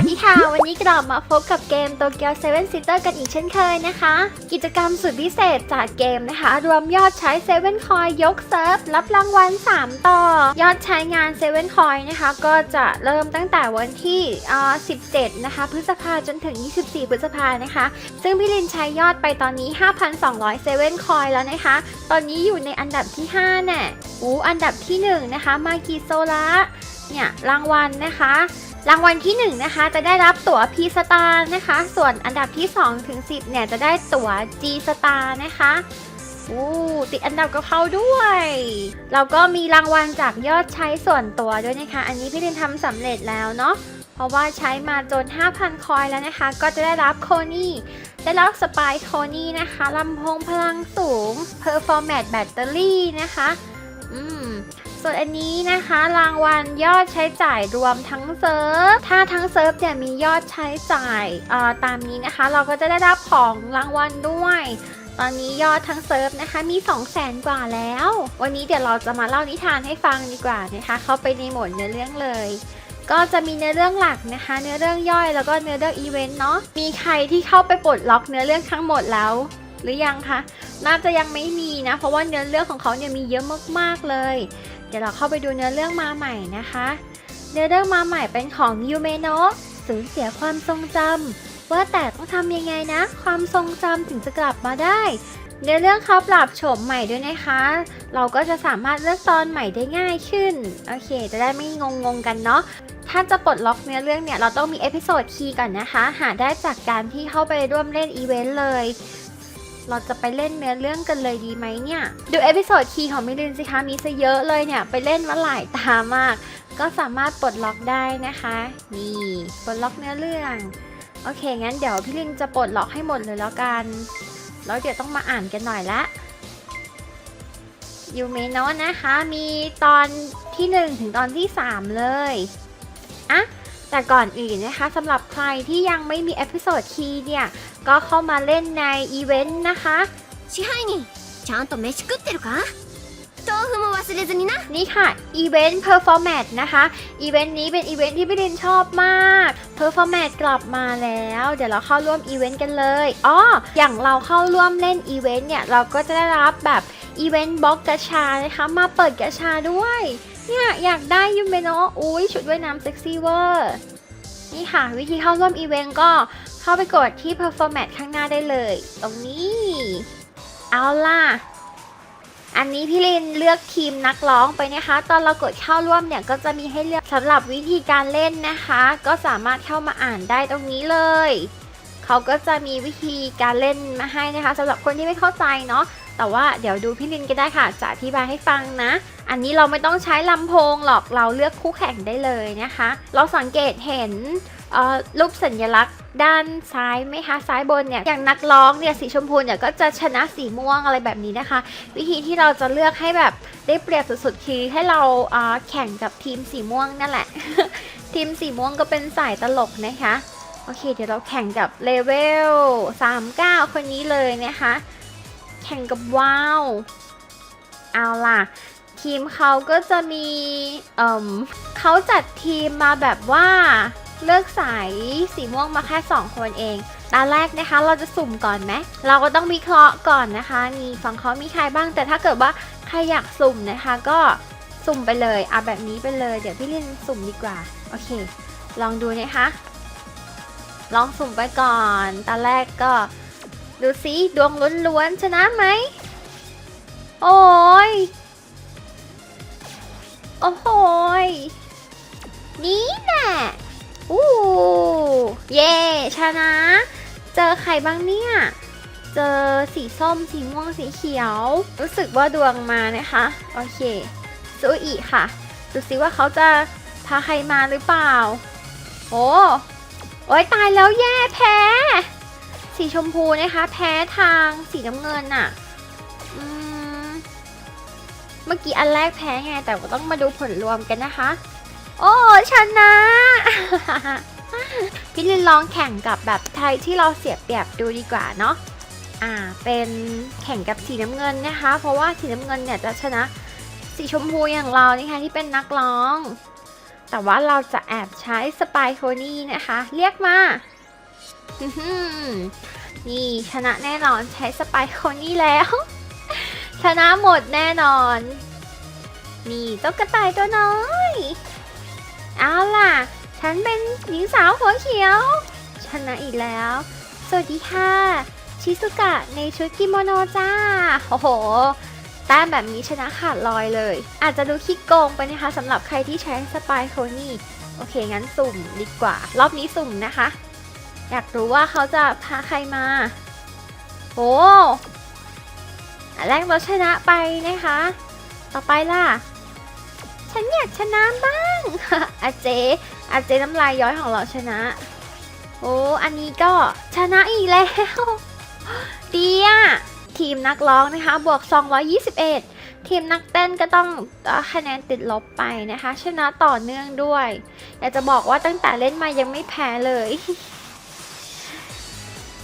วัสดีค่ะ วันนี้กลับมาพบกับเกมโตเกียว7 Sitter กันอีกเช่นเคยนะคะ กิจกรรมสุดพิเศษจากเกมนะคะ รวมยอดใช้7คอยยกเซิร์ฟรับรางวัล 3 ต่อ ยอดใช้งาน7คอยนะคะ ก็จะเริ่มตั้งแต่วันที่อ่า17 นะคะ พฤษภาจนถึง 24 พฤษภานะคะ ซึ่งพี่ลินใช้ยอดไปตอนนี้ 5,200 7คอยแล้วนะคะ ตอนนี้อยู่ในอันดับที่5แน่อู้อันดับที่ 1 นะคะ มากิโซละเนี่ยรางวัลนะคะ รางวัลที่1นนะคะจะได้รับตั๋ว P Star นะคะ ส่วนอันดับที่2ถึง10 เนี่ยจะได้ตั๋ว G Star นะคะอู้ติดอันดับกับเขาด้วย เราก็มีรางวัลจากยอดใช้ส่วนตัวด้วยนะคะ อันนี้พี่ลินทำสำเร็จแล้วเนาะเพราะว่าใช้มาจน 5,000 คอยแล้วนะคะ ก็จะได้รับโคนี่ได้รับสปายโคนี่นะคะลำโพงพลังสูง Performance Battery นะคะ อืม ส่วนอันนี้นะคะรางวัลยอดใช้จ่ายรวมทั้งเซิร์ฟ ถ้าทั้งเซิร์ฟเนี่ยมียอดใช้จ่ายตามนี้นะคะ เราก็จะได้รับของรางวัลด้วย ตอนนี้ยอดทั้งเซิร์ฟนะคะมี 2 0 0แสนกว่าแล้ว วันนี้เดี๋ยวเราจะมาเล่านิทานให้ฟังดีกว่านะคะ เข้าไปในหมดเนื้อเรื่องเลยก็จะมีเนื้อเรื่องหลักนะคะ เนื้อเรื่องย่อยแล้วก็เนื้อเรื่องอีเวนต์เนาะ มีใครที่เข้าไปปลดล็อกเนื้อเรื่องทั้งหมดแล้ว หรือยังคะ น่าจะยังไม่มีนะ เพราะว่าเนื้อเรื่องของเขาเนี่ยมีเยอะมากๆเลย เดี๋ยวเราเข้าไปดูเนื้อเรื่องมาใหม่นะคะ เนื้อเรื่องมาใหม่เป็นของยูเมโนะสูญเสียความทรงจำว่าแต่ต้องทำยังไงนะ ความทรงจำถึงจะกลับมาได้เนื้อเรื่องเขาปรับโฉมใหม่ด้วยนะคะ เราก็จะสามารถเลือกตอนใหม่ได้ง่ายขึ้น โอเค จะได้ไม่งงงกันเนาะ ถ้าจะปลดล็อกเนื้อเรื่องเนี่ย เราต้องมีเอพิโซดคีย์ก่อนนะคะ หาได้จากการที่เข้าไปร่วมเล่นอีเวนต์เลย เราจะไปเล่นเนื้อเรื่องกันเลยดีไหมเนี่ย ดูเอพิโซดคีย์ของมิลินสิคะมีซะเยอะเลยเนี่ย ไปเล่นมาหลายตามาก ก็สามารถปลดล็อกได้นะคะ นี่ปลดล็อกเนื้อเรื่อง โอเค งั้นเดี๋ยวพี่ลินจะปลดล็อกให้หมดเลยแล้วกัน แล้วเดี๋ยวต้องมาอ่านกันหน่อยละยูเมโนะนะคะ มีตอนที่ 1 ถึงตอนที่ 3 เลยอะแต่ก่อนอื่นนะคะสำหรับใครที่ยังไม่มีเอพิโซดคีย์เนี่ย ก็เข้ามาเล่นในอีเวนต์นะคะ 支配人ちゃんと飯食ってるか豆腐も忘れずにな นี่ค่ะ อีเวนต์ performance นะคะ อีเวนต์นี้เป็นอีเวนต์ที่พี่ลินชอบมาก performance กลับมาแล้ว เดี๋ยวเราเข้าร่วมอีเวนต์กันเลยอ๋ออย่างเราเข้าร่วมเล่นอีเวนต์เนี่ย เราก็จะได้รับแบบอีเวนต์บล็อกกระชานะคะ มาเปิดกระชาด้วย เนี่ย อยากได้ยูเมโนะอุ้ยชุดว่ายน้ำเซ็กซี่เวอร์ นี่ค่ะ วิธีเข้าร่วมอีเวนต์ก็ เข้าไปกดที่ performance ข้างหน้าได้เลย ตรงนี้ เอาล่ะ อันนี้พี่ลินเลือกทีมนักร้องไปนะคะ ตอนเรากดเข้าร่วมเนี่ยก็จะมีให้เลือกสำหรับวิธีการเล่นนะคะ ก็สามารถเข้ามาอ่านได้ตรงนี้เลยเขาก็จะมีวิธีการเล่นมาให้นะคะสำหรับคนที่ไม่เข้าใจเนาะแต่ว่าเดี๋ยวดูพี่ลินก็ได้ค่ะ จะอธิบายให้ฟังนะ อันนี้เราไม่ต้องใช้ลำโพงหรอกเราเลือกคู่แข่งได้เลยนะคะ เราสังเกตเห็นรูปสัญลักษณ์ ด้านซ้ายไหมคะซ้ายบนเนี่ยอย่างนักร้องเนี่ยสีชมพูเนี่ยก็จะชนะสีม่วงอะไรแบบนี้นะคะ วิธีที่เราจะเลือกให้แบบได้เปรียบสุดๆคือให้เราเอ่อแข่งกับทีมสีม่วงนั่นแหละ ทีมสีม่วงก็เป็นสายตลกนะคะโอเค เดี๋ยวเราแข่งกับเลเวล39 คนนี้เลยนะคะ แข่งกับว้าว เอาล่ะ ทีมเขาก็จะมีเอ่มเขาจัดทีมมาแบบว่า เลือกสายสีม่วงมาแค่ 2 คนเอง ตาแรกนะคะ เราจะสุ่มก่อนไหม เราก็ต้องวิเคราะห์ก่อนนะคะนี่ฝั่งเขามีใครบ้าง แต่ถ้าเกิดว่าใครอยากสุ่มนะคะ ก็สุ่มไปเลยเอาแบบนี้ไปเลย เดี๋ยวพี่ลินสุ่มดีกว่า โอเค ลองดูนะคะ ลองสุ่มไปก่อน ตาแรกก็ดูสิดวงล้วนๆชนะไหม โอ้ย โอ้โหยนี่แน่ อู้เย่ชนะ เจอใครบ้างเนี่ย เจอสีส้ม สีม่วง สีเขียว รู้สึกว่าดวงมานะคะ โอเคซูอีค่ะ ดูสิว่าเขาจะพาใครมาหรือเปล่า โอ้โอ้ยตายแล้วแย่แพ้ สีชมพูนะคะ แพ้ทางสีน้ำเงินน่ะอืมเมื่อกี้อันแรกแพ้ไง แต่ก็ต้องมาดูผลรวมกันนะคะ โอ้ชนะ พี่ลินลองแข่งกับแบบไทยที่เราเสียเปรียบดูดีกว่าเนาะอ่าเป็นแข่งกับสีน้ำเงินนะคะ เพราะว่าสีน้ำเงินเนี่ยจะชนะสีชมพูอย่างเรานี่ค่ะที่เป็นนักร้อง แต่ว่าเราจะแอบใช้สปายโคนี่นะคะ เรียกมานี่ชนะแน่นอนใช้สปายโคนี่แล้ว ชนะหมดแน่นอน นี่เจ้ากระต่ายตัวน้อย เอาล่ะ ฉันเป็นหญิงสาวหัวเขียว ชนะอีกแล้ว สวัสดีค่ะ ชิซุกะในชุดกิโมโนจ้า โอ้โห แต้มแบบนี้ชนะขาดลอยเลย อาจจะดูขี้โกงไปนะคะสำหรับใครที่ใช้สปายโคนี่ โอเค งั้นสุ่มดีกว่า รอบนี้สุ่มนะคะ อยากรู้ว่าเขาจะพาใครมาโอ้แรกเราชนะไปนะคะ ต่อไปล่ะ ฉันอยากชนะบ้าง อาเจอาเจน้ำลายย้อยของเราชนะ โอ้อันนี้ก็ชนะอีกแล้ว ดีอะทีมนักร้องนะคะ บวก 221 ทีมนักเต้นก็ต้องคะแนนติดลบไปนะคะ ชนะต่อเนื่องด้วย อยากจะบอกว่าตั้งแต่เล่นมายังไม่แพ้เลย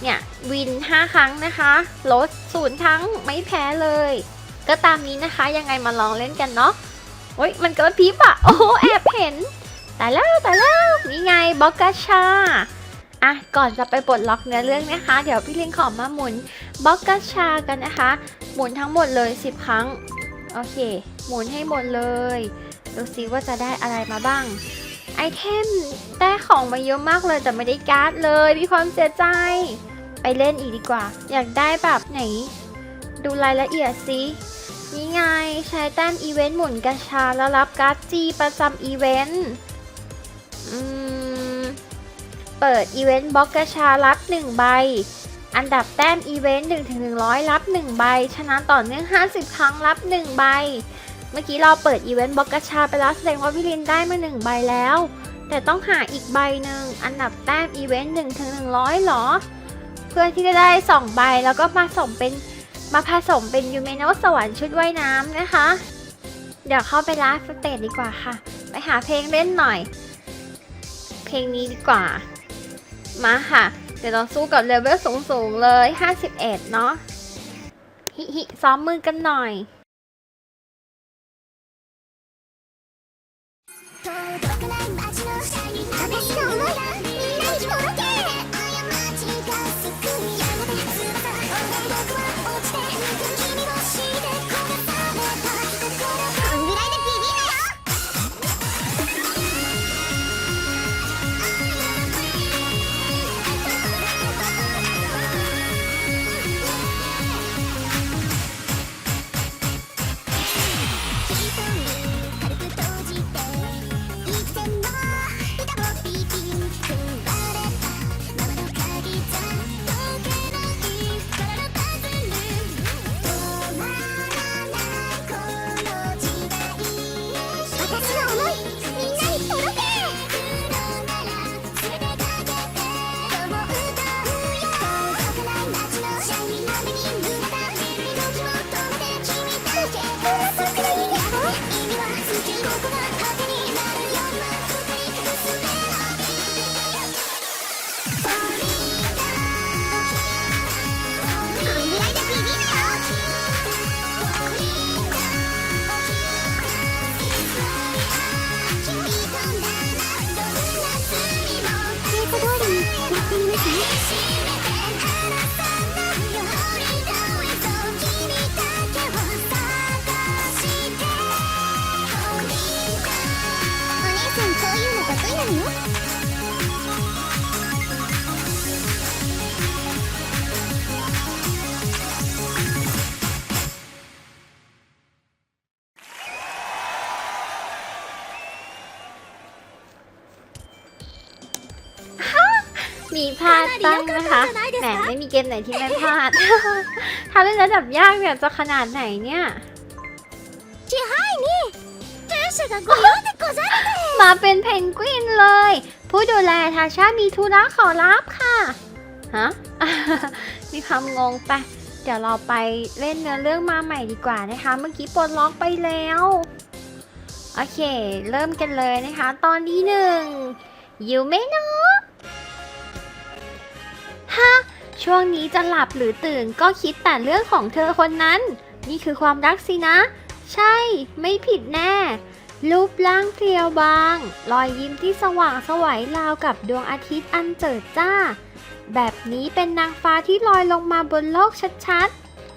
เนี่ยวิน 5 ครั้งนะคะลดศูนย์ครั้งไม่แพ้เลย ก็ตามนี้นะคะยังไงมาลองเล่นกันเนาะ โอ้ยมันเกิดพริบอะโอ้โหแอบเห็นแต่แล้วแต่แล้วนี่ไงบล็อกกาชาอะก่อนจะไปปลดล็อกเนื้อเรื่องนะคะ เดี๋ยวพี่ลิงขอมาหมุนบล็อกกาชากันนะคะ หมุนทั้งหมดเลย 10 ครั้งโอเค หมุนให้หมดเลยดูซิว่าจะได้อะไรมาบ้าง ไอเทมได้ของมาเยอะมากเลยแต่ไม่ได้การ์ดเลยมีความเสียใจ ไปเล่นอีกดีกว่า อยากได้แบบไหน ดูรายละเอียดสิ นี่ไงใช้แต้มอีเวนต์หมุนกระชาแล้วรับการ์ดจีประจำอีเวนต์เปิดอีเวนต์บล็อกกระชารับ 1 ใบ อันดับแต้มอีเวนต์1ถึง100 รับ 1 ใบ ชนะต่อเนื่อง 50 ครั้งรับ 1 ใบ เมื่อกี้เราเปิดอีเวนต์บล็อกกระชาไปแล้วแสดงว่าพี่ลินได้มา 1 ใบแล้ว แต่ต้องหาอีกใบหนึ่งอันดับแต้มอีเวนต์1ถึง100หรอ เพื่อที่จะได้ 2 ใบแล้วก็มาสมเป็น มาผสมเป็นยูเมโนสวรรค์ชุดว่ายน้ำนะคะ เดี๋ยวเข้าไปไลฟ์สเตจดีกว่าค่ะ ไปหาเพลงเล่นหน่อย เพลงนี้ดีกว่า มาค่ะ เดี๋ยวเราสู้กับเลเวลสูงๆเลย 51 เนาะฮิฮิซ้อมมือกันหน่อย 通りにやってみますね พลาดตั้งนะคะแหมไม่มีเกมไหนที่ไม่พลาด ถ้าเล่นระดับยากเนี่ยจะขนาดไหนเนี่ยมาเป็นเพนกวินเลย ผู้ดูแลทาชามีธุระขอรับค่ะฮะมีความงงไปเดี๋ยวเราไปเล่นเนื้อเรื่องมาใหม่ดีกว่านะคะ เมื่อกี้ปลดล็อกไปแล้วโอเค เริ่มกันเลยนะคะ ตอนที่หนึ่งอยู่เมโนะ ฮะ ช่วงนี้จะหลับหรือตื่นก็คิดแต่เรื่องของเธอคนนั้น นี่คือความรักสินะ ใช่ ไม่ผิดแน่ รูปร่างเพรียวบาง รอยยิ้มที่สว่างสวัยราวกับดวงอาทิตย์อันเจิดจ้า แบบนี้เป็นนางฟ้าที่ลอยลงมาบนโลกชัด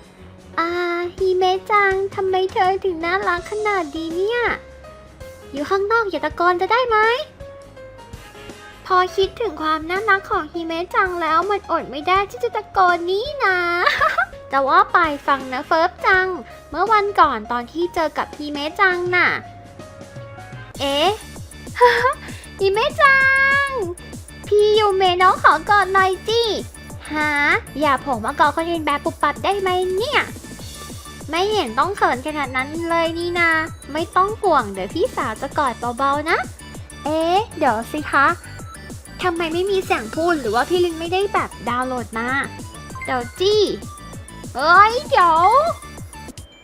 ๆอ่าฮีเมจังทำไมเธอถึงน่ารักขนาดนี้เนี่ย อยู่ข้างนอกอย่าตะโกนจะได้ไหม พอคิดถึงความน่ารักของฮีเมะจังแล้วมันอดไม่ได้ที่จะตะโกนนี้นะแต่ว่าไปฟังนะเฟิร์ฟจัง เมื่อวันก่อนตอนที่เจอกับฮีเมะจังน่ะ เอ๊ะฮีเมะจัง พี่ยูเมะน้องขอกอดหน่อยจิฮะอย่าผมมากอดคนอื่นแบบปุบปับได้ไหมเนี่ย ไม่เห็นต้องเขินขนาดนั้นเลยนี่นา ไม่ต้องห่วงเดี๋ยวพี่สาวจะกอดเบาๆนะ เอ๊ะ เดี๋ยวสิคะ ทำไมไม่มีเสียงพูดหรือว่าพี่ลินไม่ได้แบบดาวน์โหลดมา เดี๋ยวจี้เอ้ยเดี๋ยว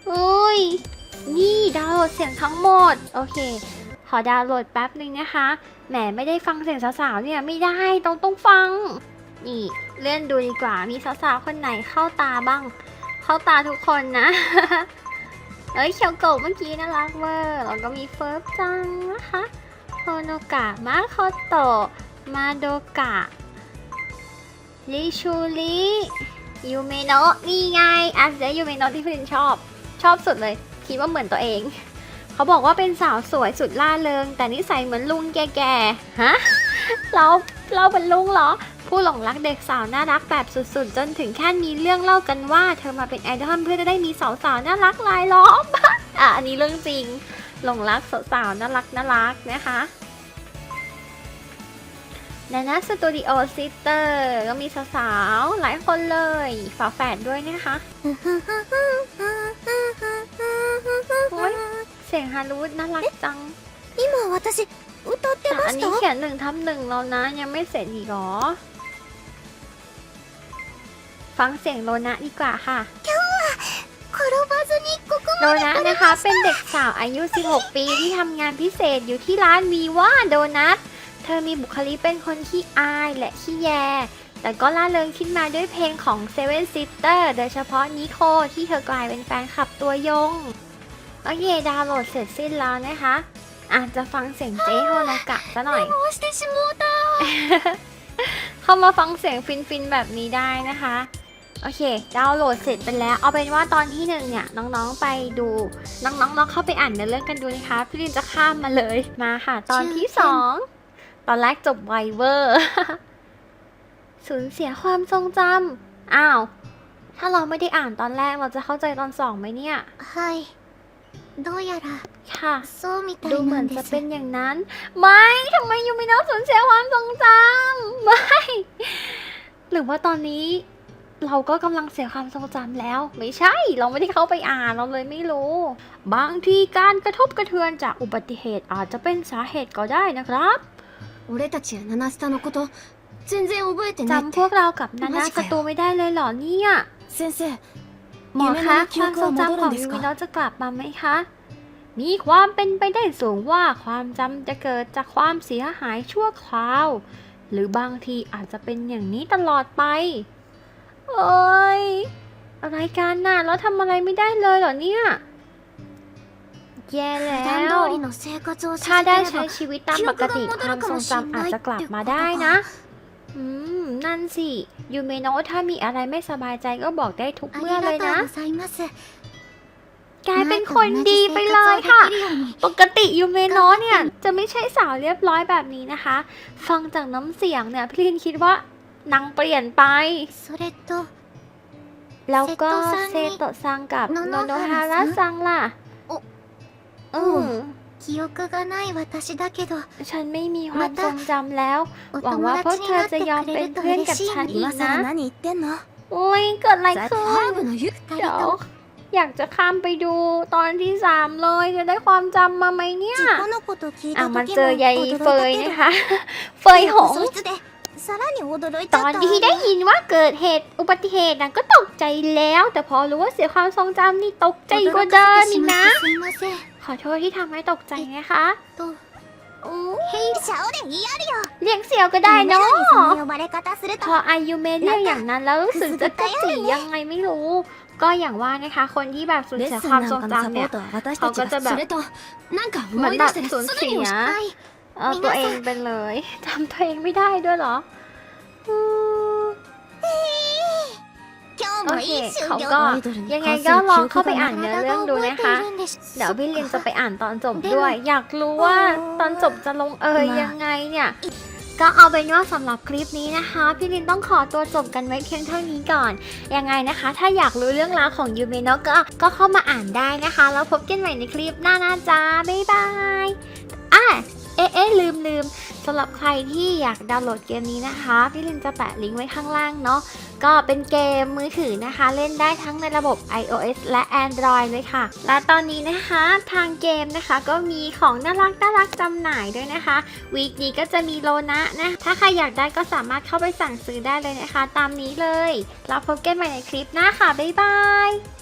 เอ้ย นี่ดาวน์โหลดเสียงทั้งหมด โอเค ขอดาวน์โหลดแป๊บหนึ่งนะคะ แหมไม่ได้ฟังเสียงสาวๆเนี่ยไม่ได้ต้องต้องฟัง นี่เลื่อนดูดีกว่า มีสาวๆคนไหนเข้าตาบ้าง เข้าตาทุกคนนะ เอ้ยเคียวโกะเมื่อกี้น่ารักเวอร์แล้วก็มีเฟิร์ฟจังนะคะโฮโนกะมาโคโตะ มาโดกะลิชูริยูเมโนะนี่ไงอาเซยูเมโนะที่พี่ลินชอบ ชอบสุดเลย คิดว่าเหมือนตัวเอง เขาบอกว่าเป็นสาวสวยสุดล่าเริง แต่นิสัยเหมือนลุงแก่ๆ ฮะ เราเราเป็นลุงเหรอ ผู้หลงรักเด็กสาวน่ารักแบบสุดๆ จนถึงขั้นมีเรื่องเล่ากันว่า เธอมาเป็นไอดอลเพื่อจะได้มีสาวๆน่ารักลายล้อม อะ อันนี้เรื่องจริง หลงรักสาวๆน่ารักน่ารักนะคะ นานาสตูดิโอซิสเตอร์ก็มีสาวๆ หลายคนเลยฝาแฝดด้วยนะคะ โอ๊ย เสียงฮารุน่ารักจัง 今私歌って แต่ ま อัน し นี้ た เขียนหนึ่งทับหนึ่งแล้วนะ ยังไม่เสร็จอีกเหรอ ฟังเสียงโลนะดีกว่าค่ะ 転ばずにここ โดนัทนะคะเป็นเด็กสาวอายุ 16 ปีที่ทำงานพิเศษอยู่ที่ร้านวีว่าโดนัท เธอมีบุคลิกเป็นคนขี้อายและขี้แย แต่ก็ล่าเริงขึ้นมาด้วยเพลงของ Seven Sister โดยเฉพาะนิโคที่เธอกลายเป็นแฟนคลับตัวยง โอเค ดาวน์โหลดเสร็จสิ้นแล้วนะคะ อาจจะฟังเสียงเจ๊โฮนากะซะหน่อย เข้ามาฟังเสียงฟินฟินแบบนี้ได้นะคะโอเค ดาวน์โหลดเสร็จไปแล้ว เอาเป็นว่าตอนที่หนึ่งเนี่ย น้องๆไปดู น้องๆลองเข้าไปอ่านเนื้อเรื่องกันดูนะคะ พี่ลินจะข้ามมาเลย มาค่ะ ตอนที่สอง ตอนแรกจบไวเวอร์ สูญเสียความทรงจำ อ้าว ถ้าเราไม่ได้อ่านตอนแรกเราจะเข้าใจตอนสองไหมเนี่ย はいどうやら ค่ะ そうみた ดู い เหมื な อน んで จะ す เป็นอย่างนั้น ไม่ทำไมยูมิโนะสูญเสียความทรงจำไม่ หรือว่าตอนนี้ เราก็กำลังเสียความทรงจำแล้ว ไม่ใช่ เราไม่ได้เข้าไปอ่านเราเลยไม่รู้ บางทีการกระทบกระเทือนจากอุบัติเหตุอาจจะเป็นสาเหตุก็ได้นะครับ 俺たちやナナスタのこと全然覚えてないっ จำพ て วกเรากับนานา マジ ส かよ ตูไม่ได้เลยเหรอเนี่ย 先生 หมอคะ 夢の記 ความ 憶 ทรง は戻 จำ る ของ んで ยู す มิ か โนะจะกลับมาไหมคะ มีความเป็นไปได้สูงว่าความจำจะเกิดจากความเสียหายชั่วคราว หรือบางทีอาจจะเป็นอย่างนี้ตลอดไป โอ้ย อะไรกันน่ะ แล้วทำอะไรไม่ได้เลยเหรอเนี่ย แย่แล้ว ถ้าได้ใช้ชีวิตตามปกติความทรงจำอาจจะกลับมาได้นะ อืม นั่นสิยูเมโนะถ้ามีอะไรไม่สบายใจก็บอกได้ทุกเมื่อเลยนะกลายเป็นคนดีไปเลยค่ะ ปกติยูเมโนะเนี่ย จะไม่ใช่สาวเรียบร้อยแบบนี้นะคะ ฟังจากน้ำเสียงเนี่ยพี่ลินคิดว่านางเปลี่ยนไปแล้วก็เซโตะซังกับโนโนฮาระซังล่ะ โอ้ อืม 記憶がない私だけど ฉันไม่มีความทรงจำแล้ว お หวังว่า 友 พวก 達 เธ に อ なっ จะ て ยอม く เป็ れ น ると เพื่อน 嬉 กับ しい ฉัน の อีก 今 นะ 更何言ってんの โอ้ยเกิดอะไร ザ・ ขึ้ ハ น ーブの湯二 เดี๋ 人 ยว と อยากจะข้ามไปดูตอนที่สามเลย จะได้ความจำมาไหมเนี่ย 事故のこと聞い อ่ะ た มา 時 เจ も อยาย 驚い เฟย たけ นะ ど คะ เฟยหง そいつでさらに驚いち ต ゃ อน った ที่ได้ยินว่าเกิดเหตุอุบัติเหตุนะก็ตกใจแล้ว แต่พอรู้ว่าเสียความทรงจำนี่ตกใจกว่าเดิมอีกนะ すいません ขอโทษที่ทำให้ตกใจนะคะเรียกเสี่ยวก็ได้เนาะพออายุเมนเรียกอย่างนั้นแล้วรู้สึกจะกระจียังไงไม่รู้ ก็อย่างว่านะคะ คนที่แบบสูญเสียความทรงจำเนี่ยเขาก็จะแบบเหมือนแบบสูญเสียตัวเองเป็นเลยทำตัวเองไม่ได้ด้วยเหรอ เหเขาก็ยังไงก็ลองเข้าไปอ่านเนื้อเรื่องดูนะคะ เดี๋ยวพี่ลินจะไปอ่านตอนจบด้วย อยากรู้ว่าตอนจบจะลงเอยยังไงเนี่ยก็เอาไปนว่าสำหรับคลิปนี้นะคะ พี่ลินต้องขอตัวจบกันไว้เพียงเท่านี้ก่อน ยังไงนะคะ ถ้าอยากรู้เรื่องราวของยูเมโนะก็ก็เข้ามาอ่านได้นะคะ แล้วพบกันใหม่ในคลิปหน้านะจ๊าบ๊ายบาย เอ๊ะเอ๊ะลืมลืมสำหรับใครที่อยากดาวน์โหลดเกมนี้นะคะ พี่ลินจะแปะลิงก์ไว้ข้างล่างเนาะก็เป็นเกมมือถือนะคะ เล่นได้ทั้งในระบบ iOS และ Android เลยค่ะ และตอนนี้นะคะทางเกมนะคะก็มีของน่ารักน่ารักจำหน่ายด้วยนะคะ วีคนี้ก็จะมีโลนะนะ ถ้าใครอยากได้ก็สามารถเข้าไปสั่งซื้อได้เลยนะคะ ตามนี้เลย แล้วพบกันใหม่ในคลิปหน้าค่ะ บ๊ายบาย